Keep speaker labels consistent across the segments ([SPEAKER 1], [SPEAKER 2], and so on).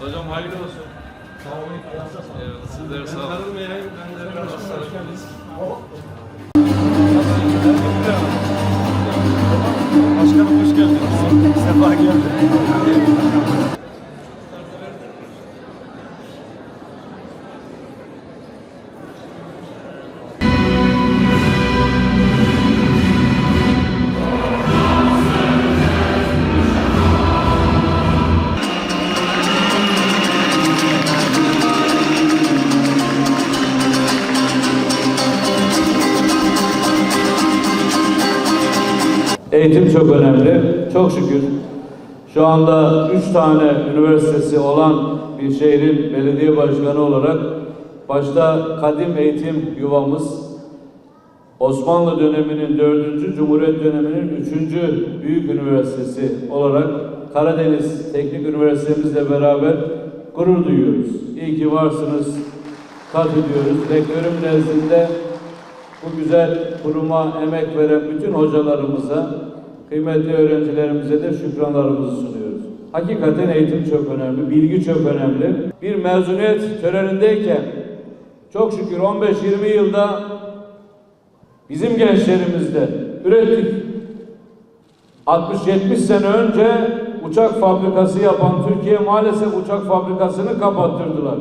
[SPEAKER 1] Hocam hayırlı olsun.
[SPEAKER 2] Sağ olun.
[SPEAKER 1] Evet, sizlere sağ olun.
[SPEAKER 2] Darılmayayım. Ben de biraz hastalıklıyız. Başkanım hoş geldiniz. Sefa geldiniz.
[SPEAKER 3] Eğitim çok önemli. Çok şükür şu anda üç tane üniversitesi olan bir şehrin belediye başkanı olarak başta kadim eğitim yuvamız, Osmanlı döneminin dördüncü, Cumhuriyet döneminin üçüncü büyük üniversitesi olarak Karadeniz Teknik Üniversitemizle beraber gurur duyuyoruz. İyi ki varsınız, kat ediyoruz. Rektörüm nezdinde bu güzel kuruma emek veren bütün hocalarımıza, kıymetli öğrencilerimize de şükranlarımızı sunuyoruz. Hakikaten eğitim çok önemli, bilgi çok önemli. Bir mezuniyet törenindeyken çok şükür 15-20 yılda bizim gençlerimizde ürettik. 60-70 sene önce uçak fabrikası yapan Türkiye maalesef uçak fabrikasını kapattırdılar.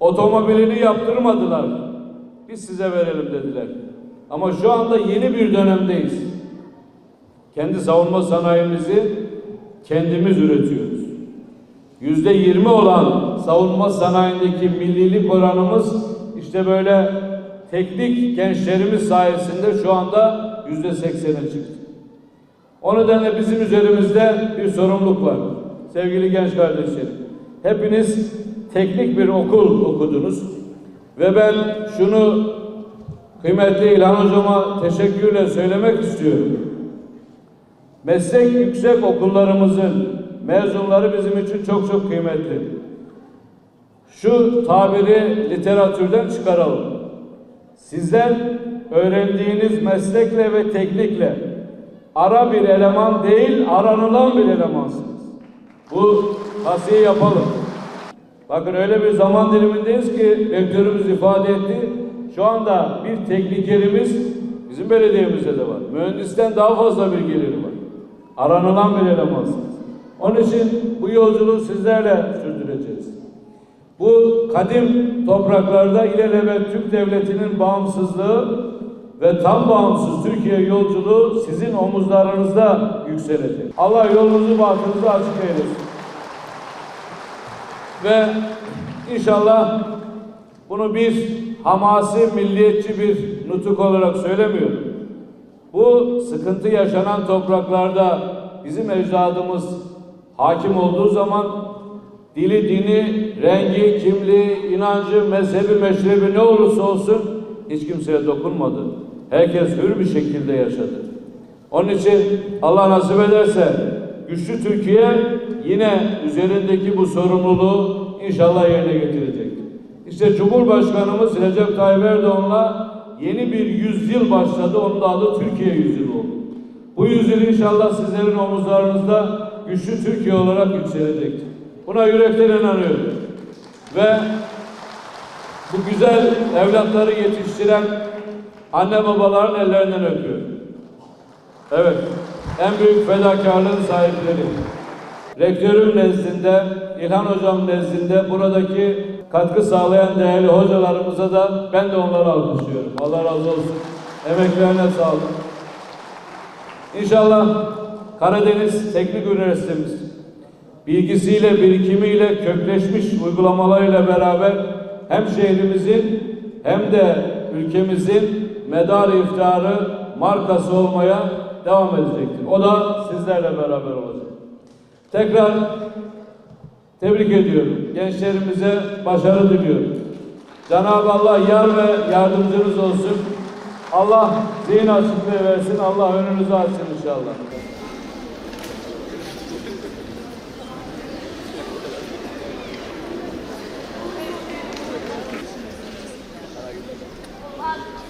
[SPEAKER 3] Otomobilini yaptırmadılar. Biz size verelim dediler. Ama şu anda yeni bir dönemdeyiz. Kendi savunma sanayimizi kendimiz üretiyoruz. Yüzde yirmi olan savunma sanayindeki millilik oranımız işte böyle teknik gençlerimiz sayesinde şu anda yüzde seksene çıktı. O nedenle bizim üzerimizde bir sorumluluk var. Sevgili genç kardeşlerim. Hepiniz teknik bir okul okudunuz. Ve ben şunu kıymetli İlhan Hocama teşekkürle söylemek istiyorum. Meslek yüksek okullarımızın mezunları bizim için çok çok kıymetli. Şu tabiri literatürden çıkaralım. Sizler öğrendiğiniz meslekle ve teknikle ara bir eleman değil, aranılan bir elemansınız. Bu tavsiye yapalım. Bakın öyle bir zaman dilimindeyiz ki rektörümüz ifade etti. Şu anda bir teknikerimiz bizim belediyemizde de var. Mühendisten daha fazla bir geliri var. Aranılan bir elemansınız. Onun için bu yolculuğu sizlerle sürdüreceğiz. Bu kadim topraklarda ilelebet Türk Devleti'nin bağımsızlığı ve tam bağımsız Türkiye yolculuğu sizin omuzlarınızda yükselecek. Allah yolunuzu bahtınızı açık eylesin. Ve inşallah bunu bir hamasi, milliyetçi bir nutuk olarak söylemiyorum. Bu sıkıntı yaşanan topraklarda bizim ecdadımız hakim olduğu zaman dili, dini, rengi, kimliği, inancı, mezhebi, meşrebi ne olursa olsun hiç kimseye dokunmadı. Herkes hür bir şekilde yaşadı. Onun için Allah nasip ederse güçlü Türkiye yine üzerindeki bu sorumluluğu inşallah yerine getirecek. İşte Cumhurbaşkanımız Recep Tayyip Erdoğan'la yeni bir yüzyıl başladı. Onun da adı Türkiye yüzyılı oldu. Bu yüzyıl inşallah sizlerin omuzlarınızda güçlü Türkiye olarak yükselecektir. Buna yürekten inanıyorum. Ve bu güzel evlatları yetiştiren anne babaların ellerinden öpüyorum. Evet, en büyük fedakarlığın sahipleri. Rektörüm nezdinde, İlhan Hocam nezdinde buradaki katkı sağlayan değerli hocalarımıza da ben de onları alkışlıyorum. Allah razı olsun. Emeklerine sağlık. İnşallah Karadeniz Teknik Üniversitemiz bilgisiyle, birikimiyle, kökleşmiş uygulamalarıyla beraber hem şehrimizin hem de ülkemizin medar iftiharı markası olmaya devam edecektir. O da sizlerle beraber olacak. Tekrar tebrik ediyorum. Gençlerimize başarı diliyorum. Cenab-ı Allah yar ve yardımcınız olsun. Allah zihin açıklığı versin. Allah önünüzü açsın inşallah. Thank you.